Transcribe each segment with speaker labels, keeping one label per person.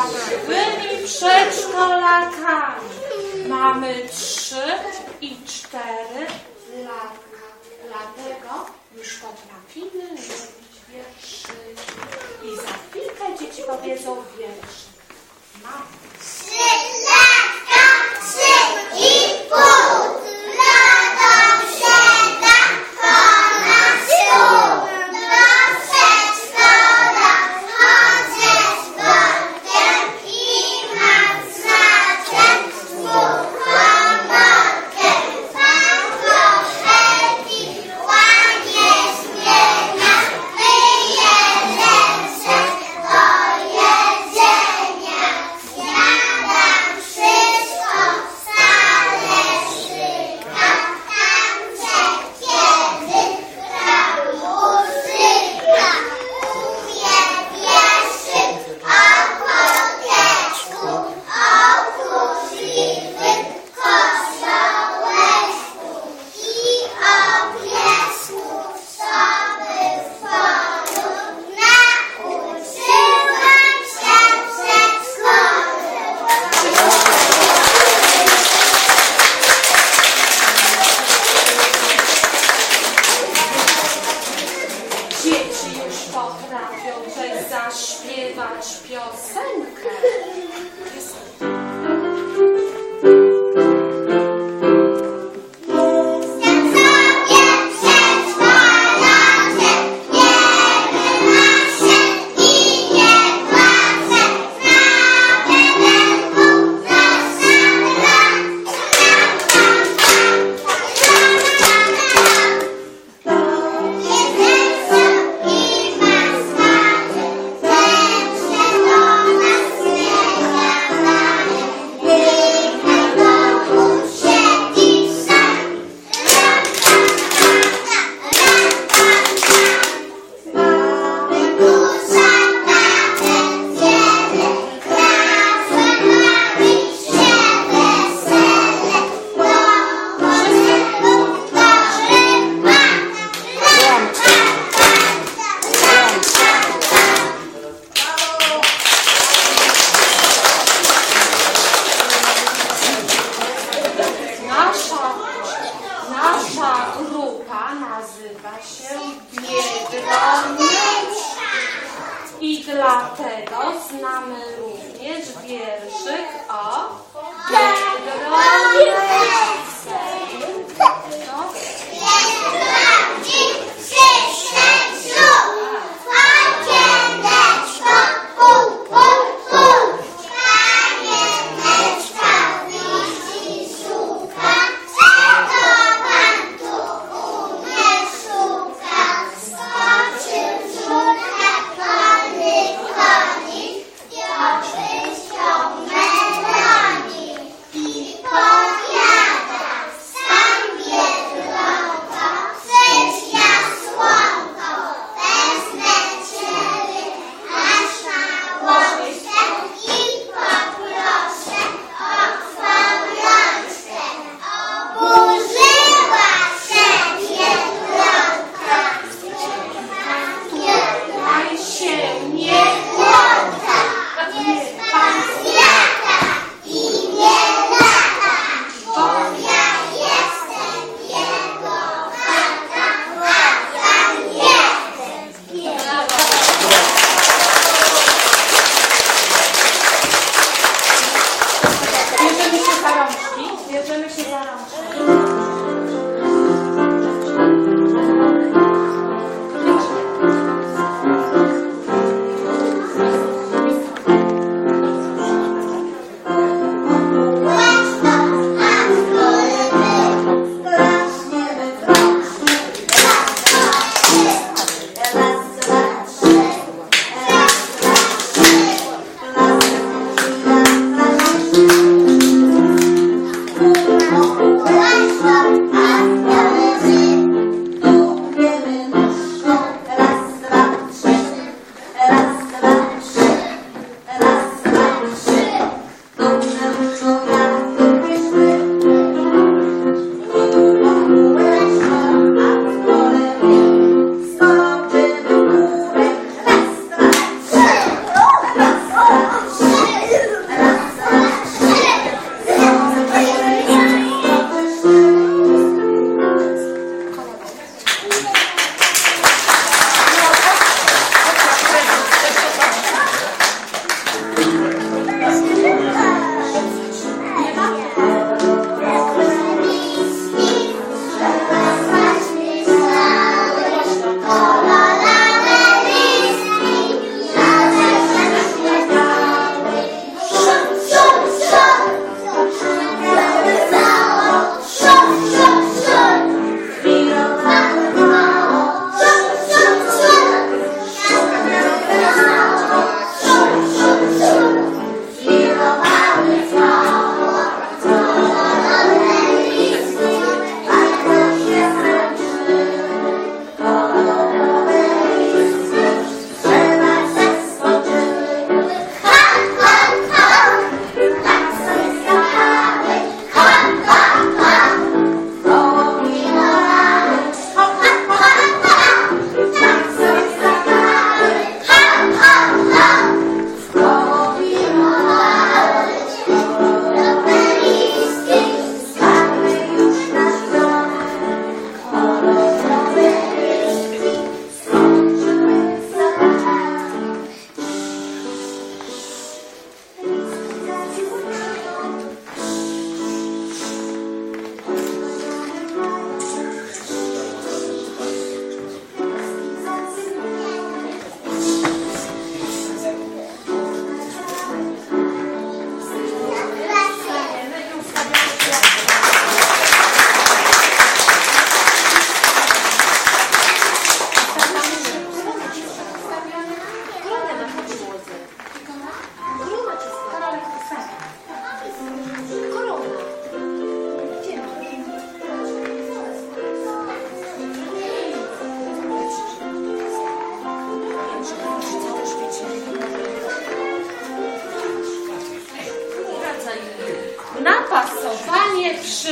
Speaker 1: fałszywymi przedszkolakami. Mamy trzy i cztery latka. Dlatego już potrafimy mówić wierszyki. I za chwilkę dzieci powiedzą wierszy. Mam
Speaker 2: trzy latka, trzy i pół.
Speaker 1: Dlatego znamy również wierszyk o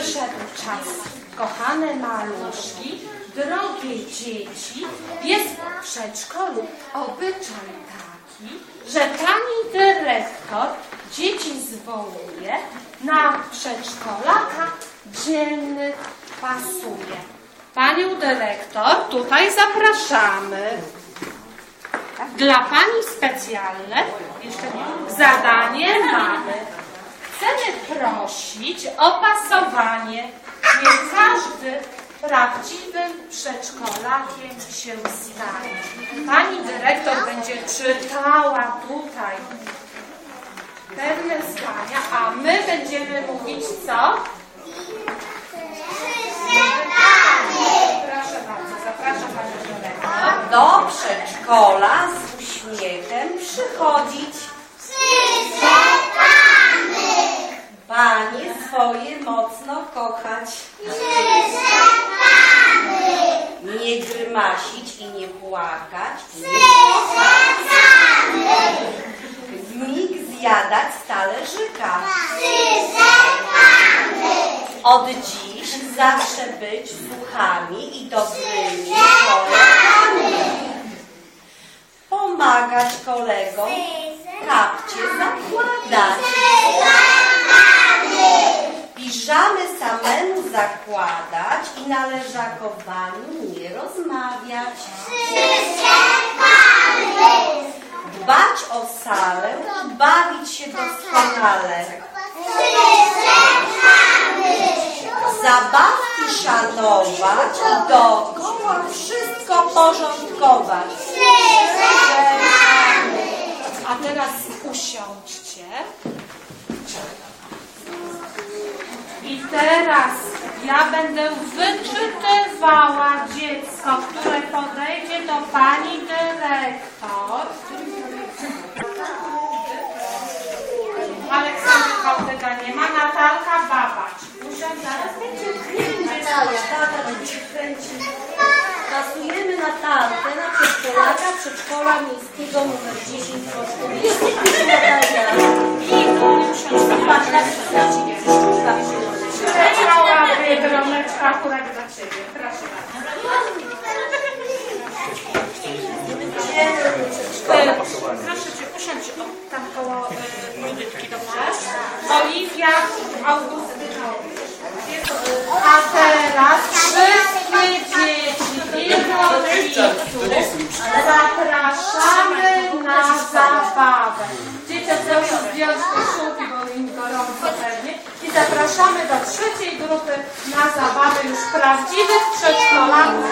Speaker 2: Przyszedł
Speaker 1: czas. Kochane maluszki, drogie dzieci, jest w przedszkolu obyczaj taki, że pani dyrektor dzieci zwołuje na przedszkolaka dziennych pasuje. Panią dyrektor tutaj zapraszamy. Dla pani specjalne zadanie mamy. Chcemy prosić o pasowanie. Nie każdy prawdziwym przedszkolakiem się stanie. Pani dyrektor będzie czytała tutaj pewne zdania, a my będziemy mówić co? Proszę bardzo, zapraszam Panią dyrektor.
Speaker 3: do przedszkola z uśmiechem przychodzić. Panie kochać. Nie grymasić i nie płakać. Nie w mig zjadać z talerzyka. Od dziś zawsze być słuchami i dobrymi kolegami. Pomagać kolegom, kapcie zakładać. Piżamy samemu zakładać i na leżakowaniu nie rozmawiać. Dbać o salę, bawić się doskonale. Zabawki szanować i dookoła wszystko porządkować.
Speaker 1: A teraz usiądźcie. Teraz ja będę wyczytywała dziecko, które podejdzie do pani dyrektor. Aleksandra Kołtyga nie ma, Natalka Babacz. Usiądź, zaraz
Speaker 3: Natalia, tata będzie kręcił. Pasujemy Natalkę na przedszkolaka przedszkola miejskiego numer 10 w Natalia. Patrz, na
Speaker 1: zapraszamy do trzeciej grupy na zabawę już prawdziwych przedszkolaków.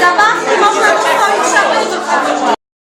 Speaker 3: Zabawki można samemu.